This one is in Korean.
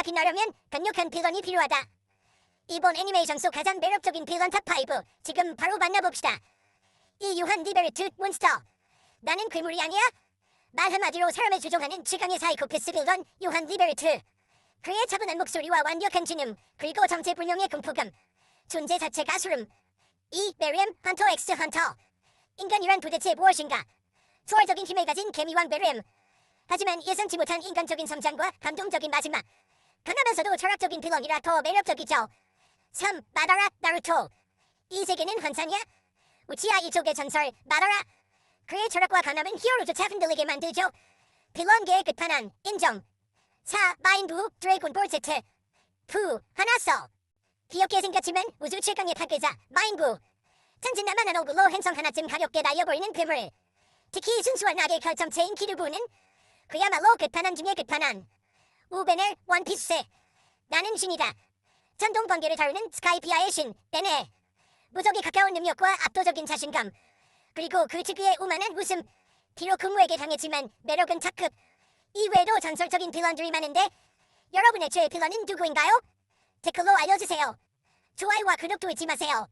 스토리가 빛나려면 강력한 빌런이 필요하다. 이번 애니메이션 속 가장 매력적인 빌런 탑5 지금 바로 만나봅시다. 이 유한 리베르트 몬스터. 나는 괴물이 아니야? 말 한마디로 사람을 조종하는 최강의 사이코패스 빌런 유한 리베르트. 그의 차분한 목소리와 완벽한 지능 그리고 정체불명의 공포감 존재 자체가 소름. 이 메리엄 헌터 엑스 헌터. 인간이란 도대체 무엇인가? 초월적인 힘을 가진 개미왕 메리엄 하지만 예상치 못한 인간적인 성장과 감동적인 마지막 강하면서도 철학적인 빌런이라 더 매력적이죠. 3. 마다라 나루토. 이 세계는 환상이야? 우치야 이족의 전설 마다라. 그의 철학과 강함은 히어로조차 흔들리게 만들죠. 빌런계의 끝판왕 인정. 4. 마인부 드래곤볼 제트 푸 하나서 귀엽게 생겼지만 우주 최강의 파괴자 마인부 천진난만한 얼굴로 행성 하나쯤 가볍게 날려보이는 괴물. 특히 순수한 악의 결정체인 기르부는 그야말로 끝판왕 중의 끝판왕 우벤의 원피스. 나는 신이다. 전동 번개를 다루는 스카이피아의 신 베네 무적이 가까운 능력과 압도적인 자신감. 그리고 그 특유의 오만한 웃음. 비록 근무에게 당했지만 매력은 착급. 이외에도 전설적인 빌런들이 많은데 여러분의 최애 빌런은 누구인가요? 댓글로 알려주세요. 좋아요와 구독도 잊지 마세요